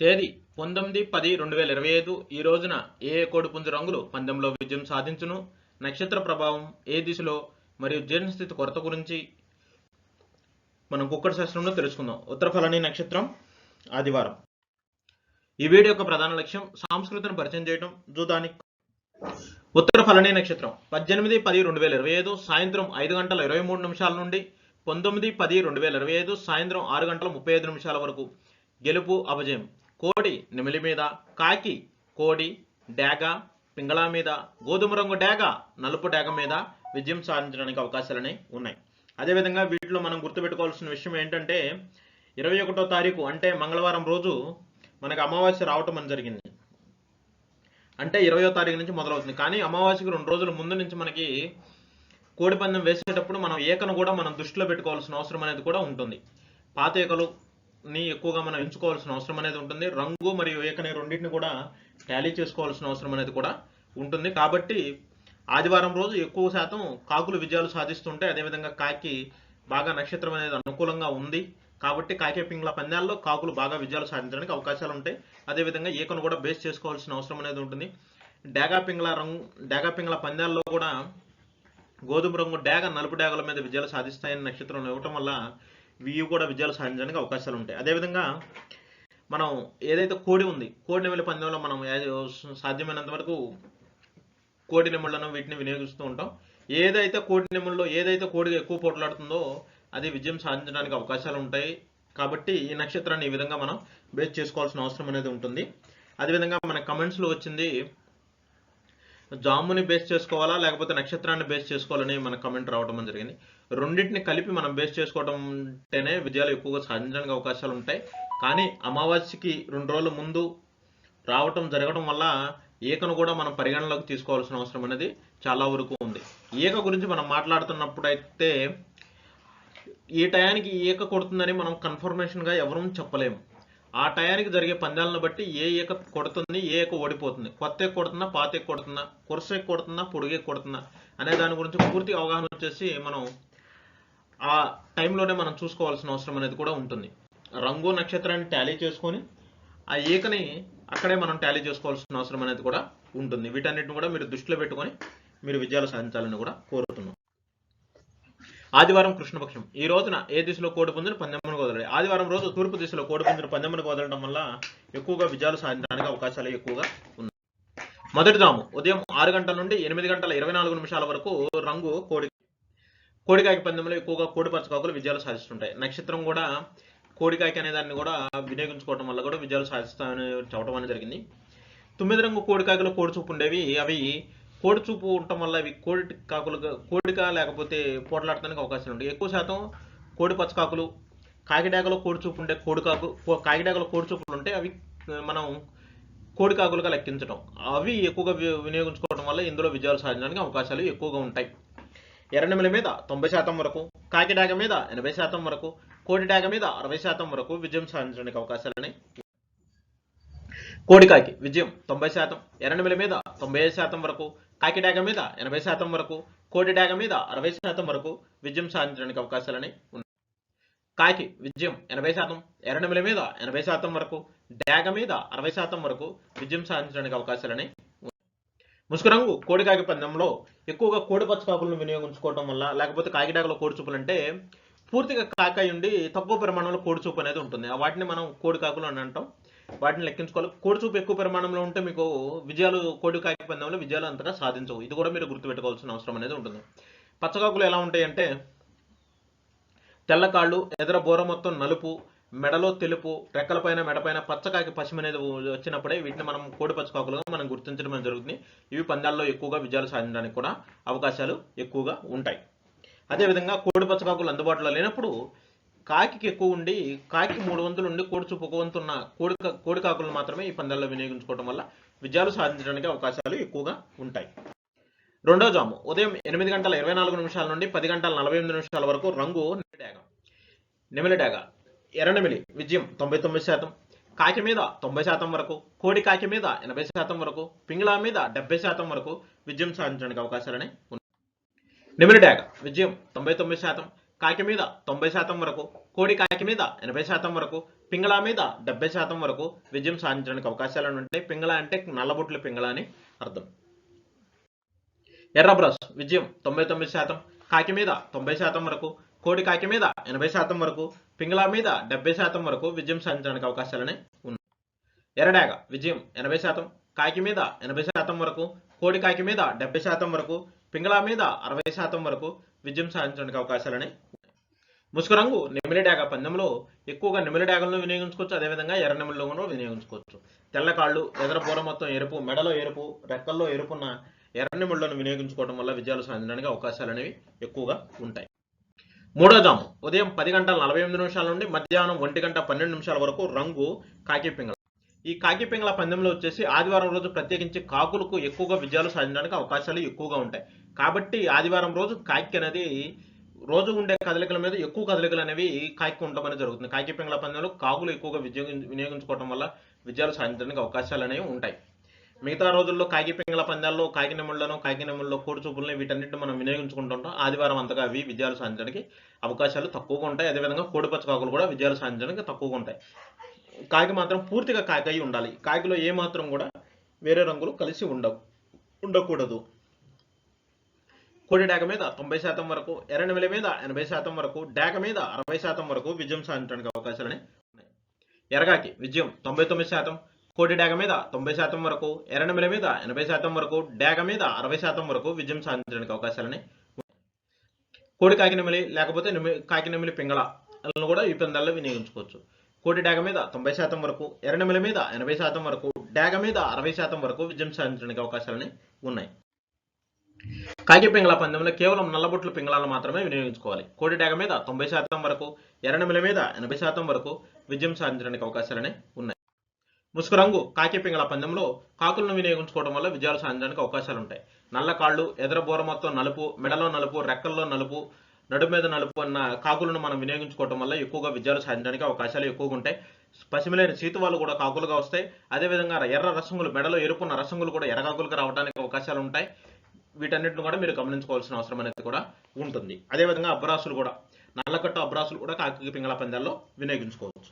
తేదీ పంతొమ్మిది పది రెండు వేల ఇరవై ఐదు. ఈ రోజున ఏ ఏ కోడిపుంజు రంగులు పందెంలో విజయం సాధించును? నక్షత్ర ప్రభావం ఏ దిశలో మరియు జీర్ణస్థితి కొరత గురించి మనం కుక్కడి శాస్త్రంలో తెలుసుకుందాం. ఉత్తరఫలని నక్షత్రం ఆదివారం. ఈ వీడియో యొక్క ప్రధాన లక్ష్యం సంస్కృతిని పరిచయం చేయడం జూదానికి. ఉత్తర ఫలని నక్షత్రం పద్దెనిమిది పది రెండు వేల ఇరవై ఐదు సాయంత్రం ఐదు గంటల ఇరవై మూడు నిమిషాల నుండి పంతొమ్మిది పది రెండు వేల ఇరవై ఐదు సాయంత్రం ఆరు గంటల ముప్పై ఐదు నిమిషాల వరకు గెలుపు అపజయం. కోడి నిమిలి మీద కాకి కోడి డాగ పింగళా మీద గోధుమ రంగు డేగ నలుపు డేగ మీద విజయం సాధించడానికి అవకాశాలని ఉన్నాయి. అదేవిధంగా వీటిలో మనం గుర్తుపెట్టుకోవాల్సిన విషయం ఏంటంటే ఇరవై ఒకటో తారీఖు అంటే మంగళవారం రోజు మనకు అమావాస్య రావటం అని జరిగింది. అంటే ఇరవయో తారీఖు నుంచి మొదలవుతుంది. కానీ అమావాస్యకు రెండు రోజుల ముందు నుంచి మనకి కోడిపందెం వేసేటప్పుడు మనం ఏకను కూడా మనం దృష్టిలో పెట్టుకోవాల్సిన అవసరం అనేది కూడా ఉంటుంది. పాత ఏకలు ని ఎక్కువగా మనం ఎంచుకోవాల్సిన అవసరం అనేది ఉంటుంది. రంగు మరియు ఏకని రెండింటిని కూడా టాలీ చేసుకోవాల్సిన అవసరం అనేది కూడా ఉంటుంది. కాబట్టి ఆదివారం రోజు ఎక్కువ శాతం కాకులు విజయాలు సాధిస్తుంటే అదేవిధంగా కాకి బాగా నక్షత్రం అనేది అనుకూలంగా ఉంది. కాబట్టి కాకే పింగ్ల పందాల్లో కాకులు బాగా విజయాలు సాధించడానికి అవకాశాలు ఉంటాయి. అదేవిధంగా ఈకను కూడా బేస్ చేసుకోవాల్సిన అవసరం అనేది ఉంటుంది. డాగా పింగ్ల రంగు డాగా పింగ్ల పందాల్లో కూడా గోధుమ రంగు డాగ నలుపు డాగల మీద విజయాలు సాధిస్తాయని నక్షత్రం ఇవ్వటం వల్ల వీయు కూడా విజయాలు సాధించడానికి అవకాశాలు ఉంటాయి. అదేవిధంగా మనం ఏదైతే కోడి ఉంది కోడి నెమలి పందెంలో మనం సాధ్యమైనంత వరకు కోడి నెమళ్ళను వీటిని వినియోగిస్తూ ఉంటాం. ఏదైతే కోడి నెమల్లో ఏదైతే కోడి ఎక్కువ పోట్లాడుతుందో అది విజయం సాధించడానికి అవకాశాలు ఉంటాయి. కాబట్టి ఈ నక్షత్రాన్ని ఈ విధంగా మనం బేస్ చేసుకోవాల్సిన అవసరం అనేది ఉంటుంది. అదేవిధంగా మన కమెంట్స్లో వచ్చింది జాముని బేస్ చేసుకోవాలా లేకపోతే నక్షత్రాన్ని బేస్ చేసుకోవాలని మన కమెంట్ రావడం జరిగింది. రెండింటిని కలిపి మనం బేస్ చేసుకోవడం ఉంటేనే విజయాలు ఎక్కువగా సాధించడానికి అవకాశాలు ఉంటాయి. కానీ అమావాస్యకి రెండు రోజుల ముందు రావటం జరగడం వల్ల ఈకను కూడా మనం పరిగణలోకి తీసుకోవాల్సిన అవసరం అనేది చాలా వరకు ఉంది. ఈక గురించి మనం మాట్లాడుతున్నప్పుడు అయితే ఈ టయానికి ఈక కొడుతుందని మనం కన్ఫర్మేషన్గా ఎవరూ చెప్పలేము. ఆ టయానికి జరిగే పందాలను బట్టి ఏ ఈక కొడుతుంది ఏ ఈక ఓడిపోతుంది. కొత్త ఈక కొడుతుందా పాత ఈక కొడుతుందా కురస ఈక కొడుతుందా పొడుగు కొడుతుందా అనే దాని గురించి పూర్తి అవగాహన వచ్చేసి మనం ఆ టైంలోనే మనం చూసుకోవాల్సిన అవసరం అనేది కూడా ఉంటుంది. రంగు నక్షత్రాన్ని టాలీ చేసుకొని ఆ ఈకని అక్కడే మనం టాలీ చేసుకోవాల్సిన అవసరం అనేది కూడా ఉంటుంది. వీటన్నిటిని కూడా మీరు దృష్టిలో పెట్టుకొని మీరు విజయాలు సాధించాలని కూడా కోరుతున్నాం. ఆదివారం కృష్ణపక్షం. ఈ రోజున ఏ దిశలో కోడి పుంజును పందెమ్మను వదలడం ఆదివారం రోజు తూర్పు దిశలో కోడి పుంజును పందెమ్మను వదలడం వల్ల ఎక్కువగా విజయాలు సాధించడానికి అవకాశాలు ఎక్కువగా ఉన్నాయి. మొదటి దాము ఉదయం ఆరు గంటల నుండి ఎనిమిది గంటల ఇరవై నాలుగు నిమిషాల వరకు రంగు కోడి కోడికాకి పందెంలో ఎక్కువగా కోడిపరచుకోకలు విజయాలు సాధిస్తుంటాయి. నక్షత్రం కూడా కోడికాకి అనే దాన్ని కూడా వినియోగించుకోవడం వల్ల కూడా విజయాలు సాధిస్తామని చెప్పడం అనేది జరిగింది. తొమ్మిది రంగు కోడికాయలు కోడి చూపు ఉండేవి. అవి కోడి చూపు ఉండటం వల్ల అవి కోడి కాకులుగా కోడిక లేకపోతే పోట్లాడటానికి అవకాశాలు ఉంది ఎక్కువ శాతం కోడి పచ్చకాకులు కాకిడాకలో కోడి చూపు ఉండే కోడికాకు కో- కాకిడాకలో కోడి చూపులు ఉంటే అవి మనం కోడి కాకులుగా లెక్కించడం అవి ఎక్కువగా వినియోగించుకోవడం వల్ల ఇందులో విజయాలు సాధించడానికి అవకాశాలు ఎక్కువగా ఉంటాయి. ఎర్రనెమల మీద తొంభై శాతం వరకు కాకిడాక మీద ఎనభై శాతం వరకు కోడి డాగ మీద అరవై శాతం వరకు విజయం సాధించడానికి అవకాశాలని కోడికాకి విజయం తొంభై శాతం ఎర్రనెమల మీద తొంభై శాతం వరకు కాకి డాగ మీద ఎనభై శాతం వరకు కోడి డాగ మీద అరవై శాతం వరకు విజయం సాధించడానికి అవకాశాలని ఉన్నాయి. కాకి విజయం ఎనభై శాతం ఎర్రనెమల మీద ఎనభై శాతం వరకు డాగ మీద అరవై శాతం వరకు విజయం సాధించడానికి అవకాశాలని ఉన్నాయి. ముసుగు రంగు కోడికాకి పందెంలో ఎక్కువగా కోడి పచ్చకాకులను వినియోగించుకోవడం వల్ల లేకపోతే కాకిడాకలో కోడి చూపులు అంటే పూర్తిగా కాకాయి ఉండి తక్కువ పరిమాణంలో కోడి చూపు అనేది ఉంటుంది. వాటిని మనం కోడి కాకులు అని అంటాం. వాటిని లెక్కించుకోవాలి. కోడి చూపు ఎక్కువ పరిమాణంలో ఉంటే మీకు విజయాలు కోడి కాకి పందెంలో విజయాలు అంతగా సాధించవు. ఇది కూడా మీరు గుర్తుపెట్టుకోవాల్సిన అవసరం అనేది ఉంటుంది. పచ్చకాకులు ఎలా ఉంటాయంటే తెల్ల కాళ్ళు ఎదర బోర మొత్తం నలుపు మెడలో తెలుపు రెక్కలపైన మెడపైన పచ్చకాకి పశ్చిమ అనేది వచ్చినప్పుడే వీటిని మనం కోడి పచ్చకాకులుగా మనం గుర్తించడం జరుగుతుంది. ఇవి పందాల్లో ఎక్కువగా విజయాలు సాధించడానికి కూడా అవకాశాలు ఎక్కువగా ఉంటాయి. అదేవిధంగా కోడి పచ్చకాకులు అందుబాటులో లేనప్పుడు కాకికి ఎక్కువ ఉండి కాకి మూడు వంతులు ఉండి కోడి చూపు ఒక వంతు ఉన్న కోడి కోడి కాకులను మాత్రమే ఈ పందాల్లో వినియోగించుకోవడం వల్ల విజయాలు సాధించడానికి అవకాశాలు ఎక్కువగా ఉంటాయి. రెండో జాము. ఉదయం ఎనిమిది గంటల ఇరవై నాలుగు నిమిషాల నుండి పది గంటల నలభై ఎనిమిది నిమిషాల వరకు రంగు నెమిలిడాగ. నెమిలిడాగ. ఎర్రనెమిలి. విజయం తొంభై తొమ్మిది శాతం. కాకి మీద తొంభై శాతం వరకు కోడి కాకి మీద ఎనభై శాతం వరకు పింగళా మీద డెబ్బై శాతం వరకు విజయం సాధించడానికి అవకాశాలని ఉన్నాయి. నెమిలి డాగ విజయం తొంభై తొమ్మిది శాతం. కాకి మీద తొంభై శాతం వరకు కోడి కాకి మీద ఎనభై శాతం వరకు పింగళ మీద డెబ్బై శాతం వరకు విజయం సాధించడానికి అవకాశాలు ఉంటాయి పింగళ అంటే నల్లబొట్ల పింగళ అని అర్థం. ఎర్ర బ్రష్ విజయం తొంభై తొమ్మిది శాతం కాకి మీద తొంభై శాతం వరకు కోడి కాకి మీద ఎనభై శాతం వరకు పింగళ మీద డెబ్బై శాతం వరకు విజయం సాధించడానికి అవకాశాలనే ఉన్నాయి. ఎర్రడాగ విజయం ఎనభై శాతం కాకి మీద ఎనభై శాతం వరకు కోడి కాకి మీద డెబ్బై శాతం వరకు పింగళ మీద అరవై శాతం వరకు విజయం సాధించడానికి అవకాశాలని ఉన్నాయి. ముసుగు రంగు నెమిలి డాగ పందెంలో ఎక్కువగా నెమిలి డాగలను వినియోగించుకోవచ్చు. అదేవిధంగా ఎర్ర నెమిలిలో కూడా వినియోగించుకోవచ్చు. తెల్ల కాళ్ళు ఎదర బూర మొత్తం ఎరుపు మెడలో ఎరుపు రెక్కల్లో ఎరుపున్న ఎర్ర నెమిళ్ళను వినియోగించుకోవడం వల్ల విజయాలు సాధించడానికి అవకాశాలు అనేవి ఎక్కువగా ఉంటాయి. మూడో జాము ఉదయం పది గంటల నలభై ఎనిమిది నిమిషాల నుండి మధ్యాహ్నం ఒంటి గంట పన్నెండు నిమిషాల వరకు రంగు కాకి పింగళ ఈ కాకిపింగళ పందెంలో వచ్చేసి ఆదివారం రోజు ప్రత్యేకించి కాకులకు ఎక్కువగా విజయాలు సాధించడానికి అవకాశాలు ఎక్కువగా ఉంటాయి. కాబట్టి ఆదివారం రోజు కాకి అనేది రోజు ఉండే కదలికల మీద ఎక్కువ కదలికలు అనేవి కాకి ఉండమని జరుగుతుంది. కాకి పందెంలో కాకులు ఎక్కువగా విజయం వినియోగించుకోవడం వల్ల విజయాలు సాధించడానికి అవకాశాలు అనేవి ఉంటాయి. మిగతా రోజుల్లో కాకి పింగళ పందాల్లో కాకి నెమ్ముళ్ళను కాకి నెమ్ముల్లో కోడి వీటన్నిటిని మనం వినియోగించుకుంటుంటాం. ఆదివారం అంతగా అవి విజయాలు సాధించడానికి అవకాశాలు తక్కువగా ఉంటాయి. అదేవిధంగా కోడిపచ్చ కాకులు కూడా విజయాలు సాధించడానికి తక్కువగా ఉంటాయి. కాకి మాత్రం పూర్తిగా కాకి ఉండాలి. కాకిలో ఏ మాత్రం కూడా వేరే రంగులు కలిసి ఉండవు. ఉండకూడదు. కోడి డాగ మీద తొంభై శాతం వరకు ఎర్రనెమిలి మీద ఎనభై శాతం వరకు డాక మీద అరవై శాతం వరకు విజయం సాధించడానికి అవకాశాలని ఉన్నాయి. ఎరగాకి విజయం తొంభై తొమ్మిది శాతం కోడి డాక మీద తొంభై శాతం వరకు ఎర్రనెమిలి మీద ఎనభై శాతం వరకు డాక మీద అరవై శాతం వరకు విజయం సాధించడానికి అవకాశాలని కోడి కాకినెమిలి లేకపోతే నెమి కాకినెమిలి పింగళలను కూడా ఈ పందాల్లో వినియోగించుకోవచ్చు. కోడి డాగ మీద తొంభై శాతం వరకు ఎర్రనెమిలి మీద ఎనభై శాతం వరకు డాగ మీద అరవై శాతం వరకు విజయం సాధించడానికి అవకాశాలని ఉన్నాయి. కాకి పింగళ పందెంలో కేవలం నల్లబొట్లు పింగళాలను మాత్రమే వినియోగించుకోవాలి. కోటి డాగ మీద తొంభై శాతం వరకు ఎర్రనెమిల మీద ఎనభై శాతం వరకు విజయం సాధించడానికి అవకాశాలనే ఉన్నాయి. ముసుగు రంగు కాకి పింగళ పందెంలో కాకులను వినియోగించుకోవడం వల్ల విజయాలు సాధించడానికి అవకాశాలు ఉంటాయి. నల్ల కాళ్ళు ఎదర బోర మొత్తం నలుపు మెడలో నలుపు రెక్కల్లో నలుపు నడుము మీద నలుపు అన్న కాకులను మనం వినియోగించుకోవడం వల్ల ఎక్కువగా విజయాలు సాధించడానికి అవకాశాలు ఎక్కువగా ఉంటాయి. పసిమిలైన సీతువాలు కూడా కాకులుగా వస్తాయి. అదేవిధంగా ఎర్ర రసంగులు మెడలో ఎరుపున్న రసంగులు కూడా ఎర్రకాకులుగా రావడానికి అవకాశాలు ఉంటాయి. వీటన్నిటిని కూడా మీరు గమనించుకోవాల్సిన అవసరం అనేది కూడా ఉంటుంది. అదేవిధంగా అబ్రాసులు కూడా నల్లకట్టు అబ్రాసులు కూడా కాకి పింగళ పందాల్లో వినియోగించుకోవచ్చు.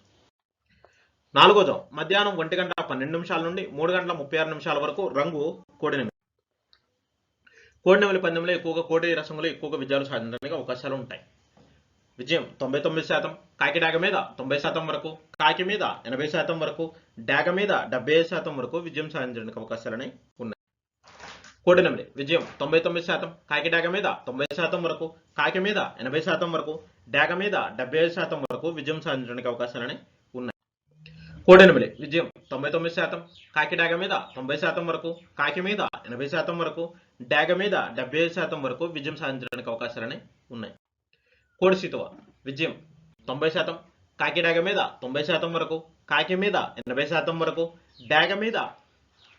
నాలుగో మధ్యాహ్నం ఒంటి గంట పన్నెండు నిమిషాల నుండి మూడు గంటల ముప్పై ఆరు నిమిషాల వరకు రంగు కోడినెమిలి కోడినెమిలి పందెంలో ఎక్కువగా కోడి రసంలో ఎక్కువగా విజయాలు సాధించడానికి అవకాశాలు ఉంటాయి విజయం తొంభై తొమ్మిది శాతం కాకి డాగ మీద తొంభై శాతం వరకు కాకి మీద ఎనభై శాతం వరకు డాగ మీద డెబ్బై ఐదు శాతం వరకు విజయం సాధించడానికి అవకాశాలని ఉన్నాయి. కోడినెమిలి విజయం తొంభై తొమ్మిది శాతం కాకి డాగ మీద తొంభై శాతం వరకు కాకి మీద ఎనభై శాతం వరకు డాగ మీద డెబ్బై ఐదు శాతం వరకు విజయం సాధించడానికి అవకాశాలని ఉన్నాయి. కోడెనమిలి విజయం తొంభై తొమ్మిది శాతం కాకి డాగ మీద తొంభై శాతం వరకు కాకి మీద ఎనభై శాతం వరకు డాగ మీద డెబ్బై ఐదు శాతం వరకు విజయం సాధించడానికి అవకాశాలని ఉన్నాయి. కోడి సితువ విజయం తొంభై శాతం. కాకి డాగ మీద తొంభై శాతం వరకు కాకి మీద ఎనభై శాతం వరకు డాగ మీద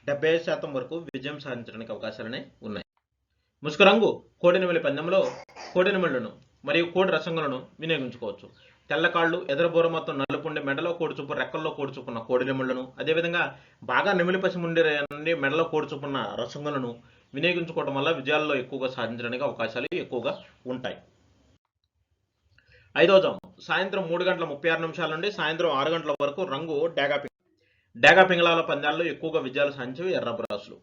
డెబ్బై ఐదు శాతం వరకు విజయం సాధించడానికి అవకాశాలనే ఉన్నాయి. ముసుగు రంగు కోడినెమిలి పందెంలో కోడినెమిళ్ళను మరియు కోడి రసంగులను వినియోగించుకోవచ్చు. తెల్లకాళ్ళు ఎదరబోర మొత్తం నలుపుండి మెడలో కోడి రెక్కల్లో కూడుచుకున్న చూపున్న కోడి నెమిళ్ళను అదేవిధంగా బాగా నెమిలి పసి ఉండే మెడలో కూడుచుకున్న రసంగులను వినియోగించుకోవడం వల్ల విజయాల్లో ఎక్కువగా సాధించడానికి అవకాశాలు ఎక్కువగా ఉంటాయి. ఐదో జాము సాయంత్రం మూడు గంటల ముప్పై ఆరు నిమిషాల నుండి సాయంత్రం ఆరు గంటల వరకు రంగు డేగా డేగా పింగళాల పందాల్లో ఎక్కువగా విజయాలు సాధించేవి ఎర్రబ్రాసులు.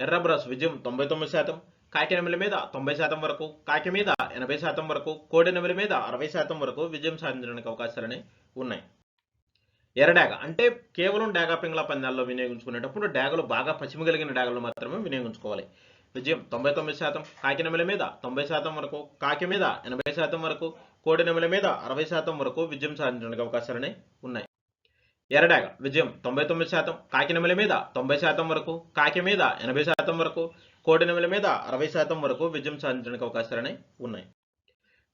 ఎర్ర విజయం తొంభై తొమ్మిది శాతం కాకినెమిల మీద తొంభై శాతం వరకు కాకి మీద ఎనభై శాతం వరకు కోడి నెమిలి మీద అరవై శాతం వరకు విజయం సాధించడానికి అవకాశాలని ఉన్నాయి. ఎర్రడాగ అంటే కేవలం డాగా పింగళ పందాల్లో వినియోగించుకునేటప్పుడు డాగలు బాగా పశ్చిమగలిగిన డాగలు మాత్రమే వినియోగించుకోవాలి. విజయం తొంభై తొమ్మిది శాతం కాకి మీద తొంభై శాతం వరకు కాకి మీద ఎనభై శాతం వరకు కోడి నెమల మీద అరవై శాతం వరకు విజయం సాధించడానికి అవకాశాలనే ఉన్నాయి. ఎర్రడాగ విజయం తొంభై తొమ్మిది శాతం కాకి నెమల మీద తొంభై శాతం వరకు కాకి మీద ఎనభై శాతం వరకు కోడి నెమల మీద అరవై శాతం వరకు విజయం సాధించడానికి అవకాశాలనే ఉన్నాయి.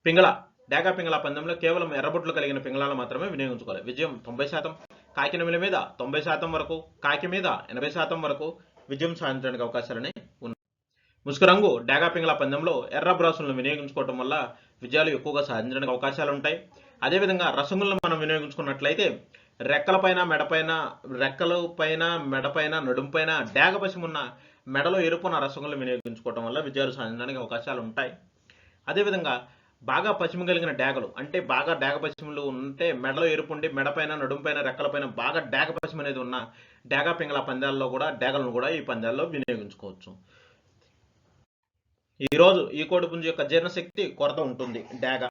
పింగళ. డేగా పింగళ పందెంలో కేవలం ఎర్రబొట్లు కలిగిన పింగళాలు మాత్రమే వినియోగించుకోవాలి. విజయం తొంభై శాతం కాకినమిల మీద తొంభై శాతం వరకు కాకి మీద ఎనభై శాతం వరకు విజయం సాధించడానికి అవకాశాలని ఉన్నాయి. ముసుగు రంగు డాగా పింగళ పందెంలో ఎర్ర బ్రాసులను వినియోగించుకోవడం వల్ల విజయాలు ఎక్కువగా సాధించడానికి అవకాశాలు ఉంటాయి. అదేవిధంగా రసంగులను మనం వినియోగించుకున్నట్లయితే రెక్కలపైన మెడపైన రెక్కల పైన మెడపైన నడుంపైన డాగ పసిమున్న మెడలో ఎరుపున రసంగులు వినియోగించుకోవడం వల్ల విజయాలు సాధించడానికి అవకాశాలు ఉంటాయి. అదేవిధంగా బాగా పశ్చిమ కలిగిన డాగలు. అంటే బాగా డాగ పశ్చిమలు ఉంటే మెడలో ఎరుపుండి మెడపైన నడుంపైన రెక్కలపైన బాగా డాగ పశ్చిమ అనేది ఉన్న డాగ పింగళ పందాల్లో కూడా డాగలను కూడా ఈ పందాల్లో వినియోగించుకోవచ్చు. ఈరోజు ఈ కోడి పుంజు యొక్క జీర్ణశక్తి కొరత ఉంటుంది డాగ.